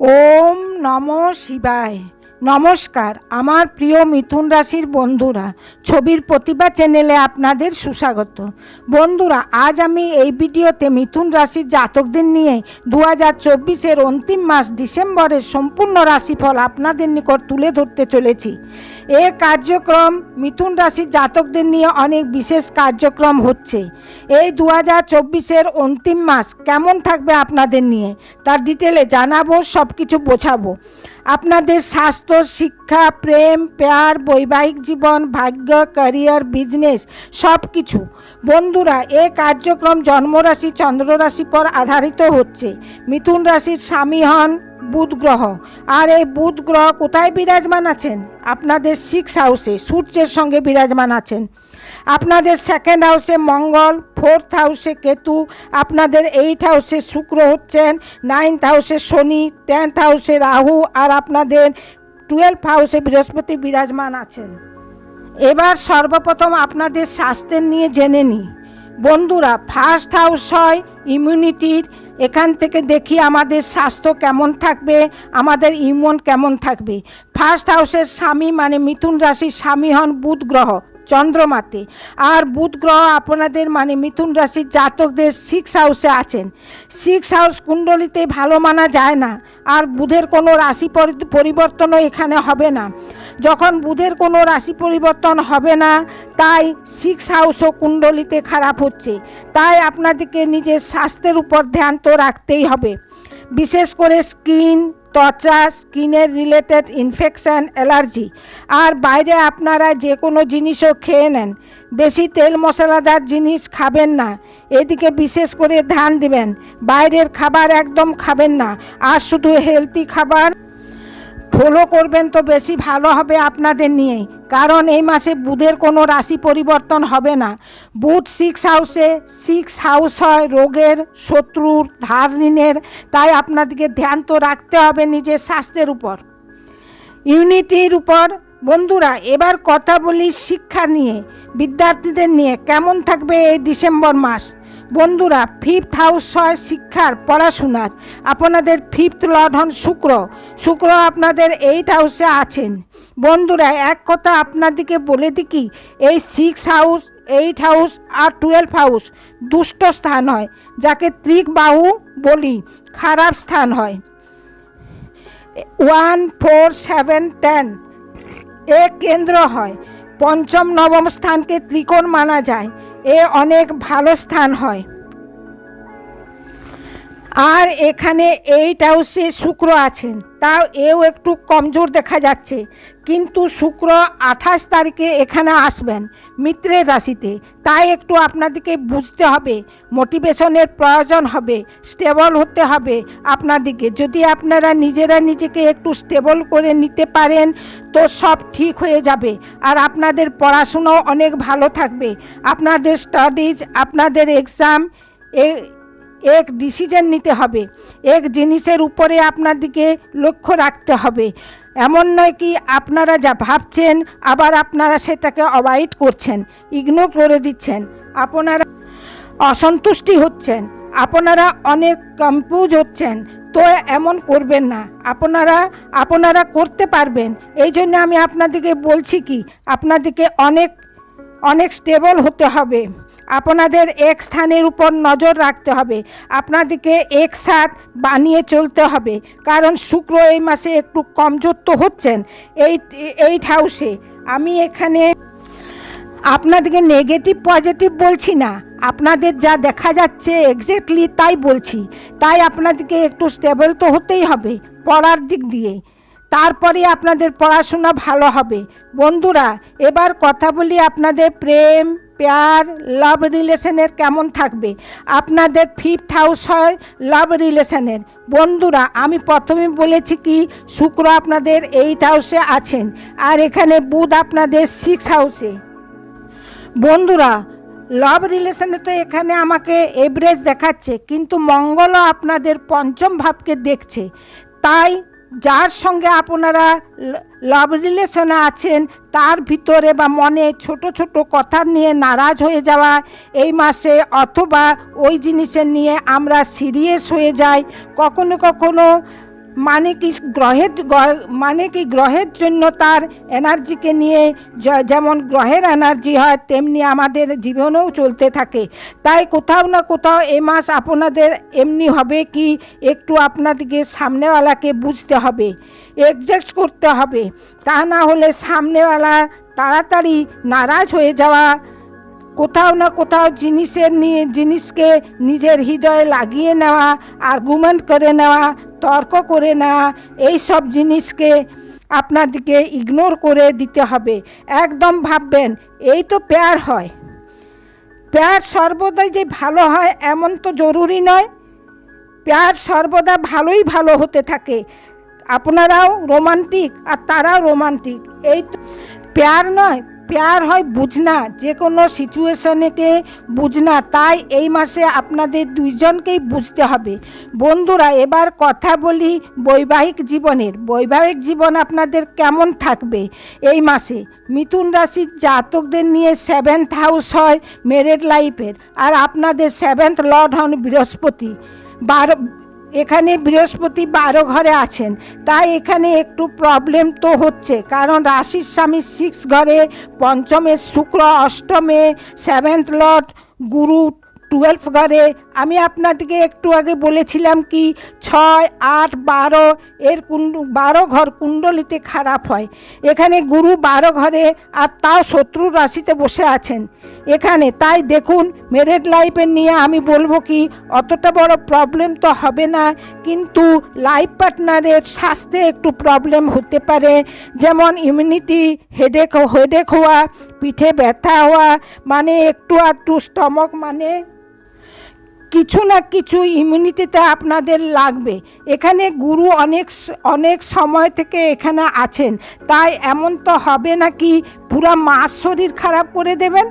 ওম নম শিবায়। নমস্কার, আমার প্রিয় মিথুন রাশির বন্ধুরা, ছবির প্রতিভা চ্যানেলে আপনাদের সুস্বাগত। বন্ধুরা, আজ আমি এই ভিডিওতে মিথুন রাশির জাতকদের নিয়ে দু হাজার চব্বিশের অন্তিম মাস ডিসেম্বরের সম্পূর্ণ রাশিফল আপনাদের নিকট তুলে ধরতে চলেছি। এ কার্যক্রম মিথুন রাশির জাতকদের নিয়ে অনেক বিশেষ কার্যক্রম হচ্ছে। এই দু হাজার চব্বিশের অন্তিম মাস কেমন থাকবে আপনাদের নিয়ে? তার ডিটেলে জানাব সব কিছু বোঝাবো। আপনাদের স্বাস্থ্য, শিক্ষা, প্রেম, প্যার, বৈবাহিক জীবন, ভাগ্য, ক্যারিয়ার, বিজনেস সব কিছু বন্ধুরা, এ কার্যক্রম জন্মরাশি, চন্দ্ররাশি পর আধারিত হচ্ছে। মিথুন রাশির স্বামী হন বুধ গ্রহ আর এই বুধ গ্রহ কোথায় বিরাজমান আছেন? আপনাদের সিক্স হাউসে সূর্যের সঙ্গে বিরাজমান আছেন। আপনাদের সেকেন্ড হাউসে মঙ্গল ফোর্থ হাউসে কেতু, আপনাদের এইট হাউসে শুক্র হচ্ছেন নাইন্থ হাউসে শনি টেন্থ হাউসে রাহু, আর আপনাদের টুয়েলভ হাউসে বৃহস্পতি বিরাজমান আছেন। এবার সর্বপ্রথম আপনাদের স্বাস্থ্যের নিয়ে জেনে নিই। বন্ধুরা ফার্স্ট হাউস হয় ইমিউনিটির এখান থেকে দেখি আমাদের স্বাস্থ্য কেমন থাকবে, আমাদের ইমিউন কেমন থাকবে। ফার্স্ট হাউসের স্বামী মানে মিথুন রাশির স্বামী হন বুধ গ্রহ, চন্দ্রমাতে। আর বুধ গ্রহ আপনাদের মানে মিথুন রাশির জাতকদের সিক্স হাউসে আছেন। সিক্স হাউস কুণ্ডলিতে ভালো মানা যায় না, আর বুধের কোনো রাশি পরিবর্তনও এখানে হবে না। যখন বুধের কোনো রাশি পরিবর্তন হবে না, তাই সিক্স হাউসও কুণ্ডলিতে খারাপ হচ্ছে। তাই আপনাদেরকে নিজের স্বাস্থ্যের উপর ধ্যান তো রাখতেই হবে। বিশেষ করে স্কিন, ত্বচা, স্কিনের রিলেটেড ইনফেকশান অ্যালার্জি আর বাইরে আপনারা যে কোনো জিনিসও খেয়ে নেন। বেশি তেল মশলাদার জিনিস খাবেন না। এদিকে বিশেষ করে ধ্যান দিবেন। বাইরের খাবার একদম খাবেন না। আর শুধু হেলদি খাবার ফলো করবেন তো বেশি ভালো হবে আপনাদের নিয়ে। কারণ এই মাসে বুধের কোনো রাশি পরিবর্তন হবে না। বুধ সিক্স হাউসে সিক্স হাউস হয় রোগের, শত্রুর, ধার ঋণের। তাই আপনাদেরকে ধ্যান তো রাখতে হবে নিজের স্বাস্থ্যের উপর। ইউনিটির উপর। বন্ধুরা, এবার কথা বলি শিক্ষা নিয়ে। বিদ্যার্থীদের নিয়ে কেমন থাকবে এই ডিসেম্বর মাস? বন্ধুরা ফিফথ হাউস হয় শিক্ষার পড়াশোনার আপনাদের ফিফথ লর্ড হন শুক্র। শুক্র আপনাদের এইট হাউসে আছেন। বন্ধুরা, এক কথা আপনাদেরকে বলে দিই কি এই সিক্স হাউস এইট হাউস আর টুয়েলভ হাউস দুষ্ট স্থান হয়, যাকে ত্রিক বাহু বলি, খারাপ স্থান হয়। ওয়ান ফোর সেভেন টেন এ কেন্দ্র হয়। পঞ্চম, নবম স্থানকে ত্রিকোণ মানা যায়। এ অনেক ভালো স্থান হয়। আর এখানে এইট হাউসে শুক্র আছেন। তাও এও একটু কমজোর দেখা যাচ্ছে। কিন্তু শুক্র আঠাশ তারিখে এখানে আসবেন মিত্রের রাশিতে। তাই একটু আপনাদেরকে বুঝতে হবে মোটিভেশনের প্রয়োজন হবে স্টেবল হতে হবে আপনাদেরকে। যদি আপনারা নিজেরা নিজেকে একটু স্টেবল করে নিতে পারেন, তো সব ঠিক হয়ে যাবে। আর আপনাদের পড়াশুনো অনেক ভালো থাকবে। আপনাদের স্টাডিজ আপনাদের এক্সাম এক ডিসিশন নিতে হবে। এক জিনিসের উপরে আপনাদেরকে লক্ষ্য রাখতে হবে। এমন নয় কি আপনারা যা ভাবছেন, আবার আপনারা সেটাকে অ্যাভয়েড করছেন ইগনোর করে দিচ্ছেন। আপনারা অসন্তুষ্টি হচ্ছেন, আপনারা অনেক কনফিউজ হচ্ছেন, তো এমন করবেন না। আপনারা আপনারা করতে পারবেন। এই জন্য আমি আপনাদেরকে বলছি কি আপনাদেরকে অনেক অনেক স্টেবল হতে হবে। আপনাদের এক স্থানের উপর নজর রাখতে হবে। আপনাদেরকে একসাথ বানিয়ে চলতে হবে। কারণ শুক্র এই মাসে একটু কমজোর তো হচ্ছেন এই এইট হাউসে আমি এখানে আপনাদেরকে নেগেটিভ পজিটিভ বলছি না। আপনাদের যা দেখা যাচ্ছে এক্স্যাক্টলি তাই বলছি। তাই আপনাদেরকে একটু স্টেবল তো হতেই হবে, পড়ার দিক দিয়ে। তারপরে আপনাদের পড়াশোনা ভালো হবে। বন্ধুরা, এবার কথা বলি আপনাদের প্রেম, প্যার, লাভ রিলেশনের কেমন থাকবে। আপনাদের ফিফথ হাউস হয় লাভ রিলেশনের। বন্ধুরা, আমি প্রথমে বলেছি কি, শুক্র আপনাদের এইট হাউসে আছেন আর এখানে বুধ আপনাদের সিক্স হাউসে। বন্ধুরা, লাভ রিলেশনে তো এখানে আমাকে এভারেজ দেখাচ্ছে, কিন্তু মঙ্গলও আপনাদের পঞ্চম ভাবকে দেখছে। তাই যার সঙ্গে আপনারা লাভ রিলেশনে আছেন, তার ভিতরে বা মনে ছোট ছোট কথা নিয়ে নারাজ হয়ে যাওয়া, এই মাসে অথবা ওই জিনিসের নিয়ে আমরা সিরিয়াস হয়ে যাই, কখনো কখনো মানে কি গ্রহের মানে কি গ্রহের জন্য তার এনার্জিকে নিয়ে যেমন গ্রহের এনার্জি হয়, তেমনি আমাদের জীবনেও চলতে থাকে। তাই কোথাও না কোথাও এ মাস আপনাদের এমনি হবে কি একটু আপনাদেরকে সামনেওয়ালাকে বুঝতে হবে অ্যাডজাস্ট করতে হবে। তা না হলে সামনেওয়ালা তাড়াতাড়ি নারাজ হয়ে যাওয়া, কোথাও না কোথাও জিনিসের নিয়ে, জিনিসকে নিজের হৃদয়ে লাগিয়ে নেওয়া আর্গুমেন্ট করে নেওয়া তর্ক করে নেওয়া এই সব জিনিসকে আপনাদেরকে ইগনোর করে দিতে হবে। একদম ভাববেন, এই তো পেয়ার হয়। পেয়ার সর্বদাই যে ভালো হয়, এমন তো জরুরি নয়। পেয়ার সর্বদা ভালোই ভালো হতে থাকে। আপনারাও রোমান্টিক আর তারাও রোমান্টিক। এই তো পেয়ার নয় পেয়ার হয় বুঝনা, যে কোনো সিচুয়েশনেকে বুঝনা, তাই এই মাসে আপনাদের দুইজনকেই বুঝতে হবে। বন্ধুরা, এবার কথা বলি বৈবাহিক জীবনের। বৈবাহিক জীবন আপনাদের কেমন থাকবে? এই মাসে মিথুন রাশির জাতকদের নিয়ে সেভেন্থ হাউস হয় মেরেড লাইফের আর আপনাদের সেভেন্থ লর্ড হন বৃহস্পতি। বারো এখানে বৃহস্পতি বারো ঘরে আছেন, তাই এখানে একটু প্রবলেম তো হচ্ছে, কারণ রাশির স্বামী সিক্স ঘরে, পঞ্চমে শুক্র, অষ্টমে সেভেন্থ লট গুরু টুয়েলভ ঘরে আমি আপনাদেরকে একটু আগে বলেছিলাম কি ছয়, আট, বারো এর কুণ্ড, বারো ঘর কুণ্ডলিতে খারাপ হয়। এখানে গুরু বারো ঘরে আর তাও শত্রু রাশিতে বসে আছেন। এখানে, তাই দেখুন মেরিড লাইফের নিয়ে আমি বলব কি, অতটা বড় প্রবলেম তো হবে না, কিন্তু লাইফ পার্টনারের স্বাস্থ্যে একটু প্রবলেম হতে পারে। যেমন ইমিউনিটি হেডেক হেডেক হওয়া, পিঠে ব্যথা হওয়া মানে একটু আধটু স্টমক মানে কিছু না কিছু ইমিউনিটিতে আপনাদের লাগবে। এখানে গুরু অনেক অনেক সময় থেকে এখানে আছেন। তাই এমন তো হবে না কি পুরা মাস শরীর খারাপ করে দেবেন?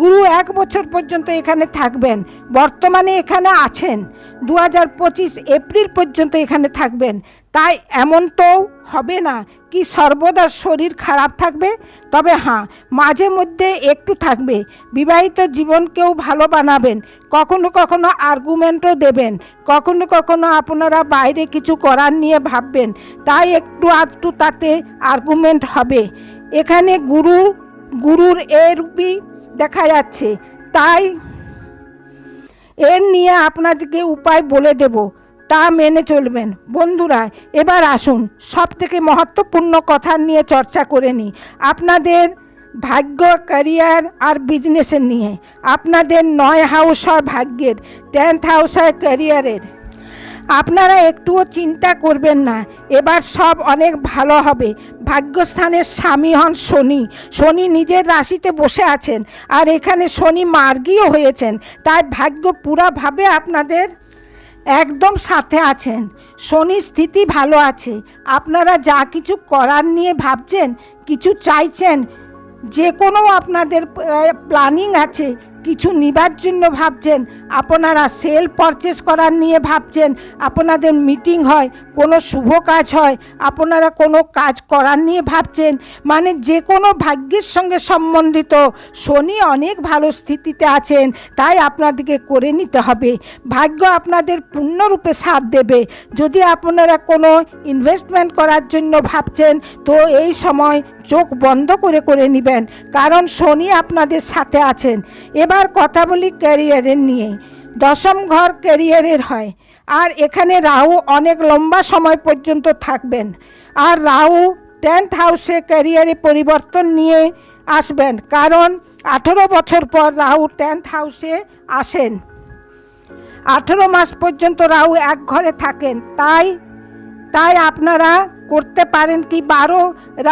গুরু এক বছর পর্যন্ত এখানে থাকবেন। বর্তমানে এখানে আছেন। দু হাজার পঁচিশ এপ্রিল পর্যন্ত এখানে থাকবেন। তাই এমন তো হবে না কি সর্বদা শরীর খারাপ থাকবে? তবে হ্যাঁ মাঝে মধ্যে একটু থাকবে। বিবাহিত জীবনকেও ভালো বানাবেন। কখনো কখনো আর্গুমেন্টও দেবেন। কখনো কখনো আপনারা বাইরে কিছু করার নিয়ে ভাববেন। তাই একটু আধটু তাতে আর্গুমেন্ট হবে। এখানে গুরু, গুরুর এরূপই দেখা যাচ্ছে। তাই এর নিয়ে আপনাদেরকে উপায় বলে দেব। তা মেনে চলবেন। বন্ধুরা, এবার আসুন সব থেকে মহত্বপূর্ণ কথা নিয়ে চর্চা করে নিই। আপনাদের ভাগ্য ক্যারিয়ার আর বিজনেসের নিয়ে। আপনাদের নয় হাউস হয় ভাগ্যের টেন্থ হাউস হয় ক্যারিয়ারের আপনারা একটুও চিন্তা করবেন না, এবার সব অনেক ভালো হবে। ভাগ্যস্থানের স্বামী হন শনি। শনি নিজের রাশিতে বসে আছেন, আর এখানে শনি মার্গীও হয়েছেন। তাই ভাগ্য পুরাভাবে আপনাদের একদম সাথে আছেন। শনি স্থিতি ভালো আছে। আপনারা যা কিছু করার নিয়ে ভাবছেন, কিছু চাইছেন যে কোনো আপনাদের প্ল্যানিং আছে, কিছু নিবার জন্য ভাবছেন, আপনারা সেল পারচেস করার নিয়ে ভাবছেন, আপনাদের মিটিং হয় কোনো শুভ কাজ হয়, আপনারা কোনো কাজ করার নিয়ে ভাবছেন? মানে যে কোনো ভাগ্যের সঙ্গে সম্বন্ধিত শনি অনেক ভালো স্থিতিতে আছেন, তাই আপনাদেরকে করে নিতে হবে। ভাগ্য আপনাদের পূর্ণরূপে সাথ দেবে। যদি আপনারা কোনো ইনভেস্টমেন্ট করার জন্য ভাবছেন, তো এই সময় চোখ বন্ধ করে করে নেবেন, কারণ শনি আপনাদের সাথে আছেন। এবার কথা বলি ক্যারিয়ারের নিয়ে। দশম ঘর ক্যারিয়ারের হয়। আর এখানে রাহু অনেক লম্বা সময় পর্যন্ত থাকবেন। আর রাহু টেন্থ হাউসে ক্যারিয়ারে পরিবর্তন নিয়ে আসবেন। কারণ আঠেরো বছর পর রাহু টেন্থ হাউসে আসেন। আঠেরো মাস পর্যন্ত রাহু এক ঘরে থাকেন। তাই তাই আপনারা করতে পারেন কি? বারো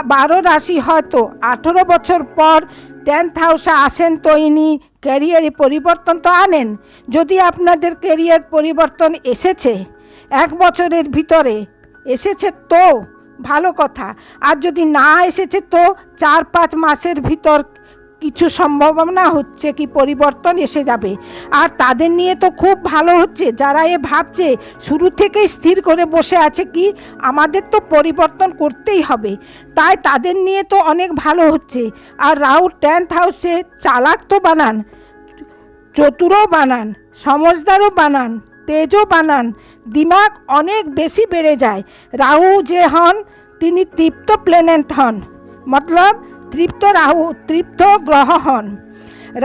বারো রাশি হয়তো আঠেরো বছর পর টেন্থ হাউসে আসেন তো ইনি ক্যারিয়ারে পরিবর্তন তো আনেন। যদি আপনাদের ক্যারিয়ার পরিবর্তন এসেছে, এক বছরের ভিতরে এসেছে তো ভালো কথা। আর যদি না এসেছে তো চার, পাঁচ মাসের ভিতর কিছু সম্ভাবনা হচ্ছে কি পরিবর্তন এসে যাবে। আর তাদের নিয়ে তো খুব ভালো হচ্ছে। যারা এ ভাবছে, শুরু থেকেই স্থির করে বসে আছে কি আমাদের তো পরিবর্তন করতেই হবে। তাই তাদের নিয়ে তো অনেক ভালো হচ্ছে। আর রাউট টেন্থ হাউসে চালাক তো বানান। চতুরও বানান, সমজদারও বানান, তেজও বানান, দিমাগ অনেক বেশি বেড়ে যায়। রাহু যে হন, তিনি তৃপ্ত প্ল্যানেট হন। মতলব, তৃপ্ত রাহু, তৃপ্ত গ্রহ হন।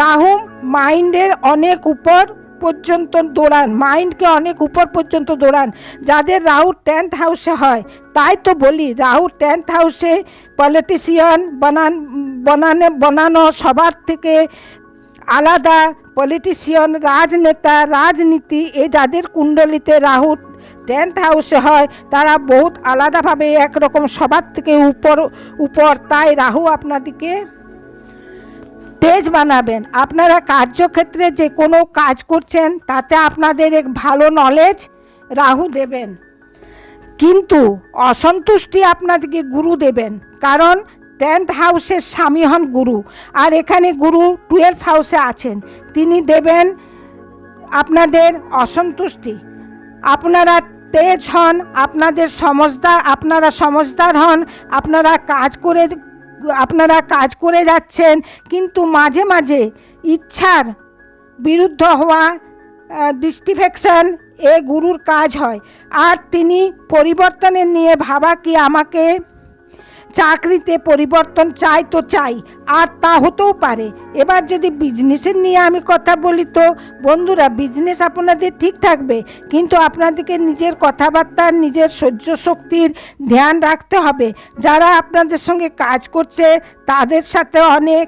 রাহু মাইন্ডের অনেক উপর পর্যন্ত দৌড়ান, মাইন্ডকে অনেক উপর পর্যন্ত দৌড়ান। যাদের রাহু টেন্থ হাউসে হয়, তাই তো বলি, রাহু টেন্থ হাউসে পলিটিশিয়ান, বানান, বানানে, বানানো সবার থেকে আলাদা পলিটিশিয়ান রাজনেতা, রাজনীতি, এ যাদের কুণ্ডলিতে রাহু টেন্থ হাউসে হয়, তারা বহুত আলাদাভাবে একরকম সবার থেকে উপর উপর। তাই রাহু আপনাদেরকে তেজ বানাবেন। আপনারা কার্যক্ষেত্রে যে কোনো কাজ করছেন, তাতে আপনাদের এক ভালো নলেজ রাহু দেবেন। কিন্তু অসন্তুষ্টি আপনাদেরকে গুরু দেবেন। কারণ টেন্থ হাউসের স্বামী হন গুরু। আর এখানে গুরু টুয়েলভ হাউসে আছেন। তিনি দেবেন আপনাদের অসন্তুষ্টি। আপনারা তেজ হন, আপনাদের সমজদার আপনারা সমজদার হন, আপনারা কাজ করে, আপনারা কাজ করে যাচ্ছেন, কিন্তু মাঝে মাঝে ইচ্ছার বিরুদ্ধ হওয়া ডিস্টিফেকশন এ গুরুর কাজ হয়। আর তিনি পরিবর্তনের নিয়ে ভাবা কি আমাকে চাকরিতে পরিবর্তন চাই তো চাই, আর তা হতেও পারে। এবার যদি বিজনেসের নিয়ে আমি কথা বলি তো, বন্ধুরা বিজনেস আপনাদের ঠিক থাকবে, কিন্তু আপনাদেরকে নিজের কথাবার্তা, নিজের সহ্য শক্তির ধ্যান রাখতে হবে। যারা আপনাদের সঙ্গে কাজ করছে, তাদের সাথে অনেক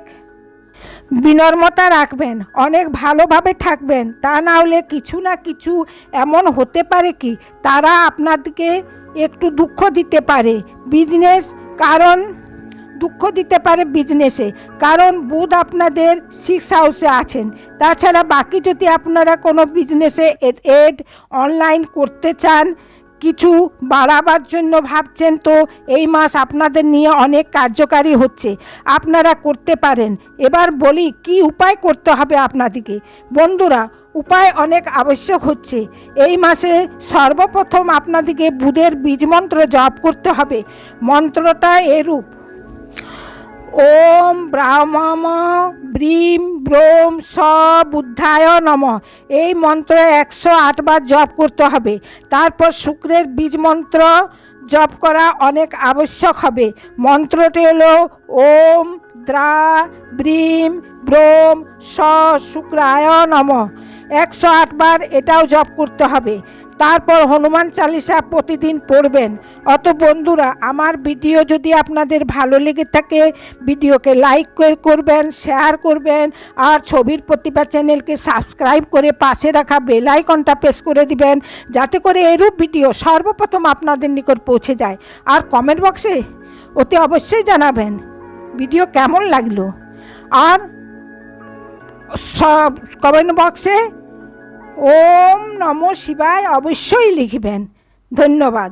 বিনর্মতা রাখবেন, অনেক ভালোভাবে থাকবেন। তা না হলে কিছু না কিছু এমন হতে পারে কি? তারা আপনাদেরকে একটু দুঃখ দিতে পারে। বিজনেস কারণ দুঃখ দিতে পারে বিজনেসে কারণ বুধ আপনাদের সিক্স হাউসে আছেন। তাছাড়া বাকি যদি আপনারা কোনো বিজনেসে এড অনলাইন করতে চান, কিছু বাড়াবার জন্য ভাবছেন, তো এই মাস আপনাদের নিয়ে অনেক কার্যকারী হচ্ছে। আপনারা করতে পারেন। এবার বলি, কি উপায় করতে হবে আপনাদেরকে বন্ধুরা উপায় অনেক আবশ্যক হচ্ছে। এই মাসে সর্বপ্রথম আপনাদেরকে বুধের বীজ মন্ত্র জপ করতে হবে। মন্ত্রটা এরূপ। ওম ব্রাহ্মম ব্রিম ব্রোম স বুদ্ধায় নম। এই মন্ত্র একশো আটবার জপ করতে হবে। তারপর শুক্রের বীজ মন্ত্র জপ করা অনেক আবশ্যক হবে। মন্ত্রটি হলো ওম দ্রা ব্রিম ব্রোম স শুক্রায় নম। একশো আটবার এটাও জপ করতে হবে। তারপর হনুমান চালিসা প্রতিদিন পড়বেন। অত বন্ধুরা, আমার ভিডিও যদি আপনাদের ভালো লেগে থাকে, ভিডিওকে লাইক করবেন, শেয়ার করবেন, আর ছবির প্রতিভা চ্যানেলকে সাবস্ক্রাইব করে পাশে রাখা বেল আইকনটা প্রেস করে দিবেন, যাতে করে এরূপ ভিডিও সর্বপ্রথম আপনাদের নিকট পৌঁছে যায়। আর কমেন্ট বক্সে অতি অবশ্যই জানাবেন, ভিডিও কেমন লাগল? আর সব কমেন্ট বক্সে ওম নম শিবায় অবশ্যই লিখবেন। ধন্যবাদ।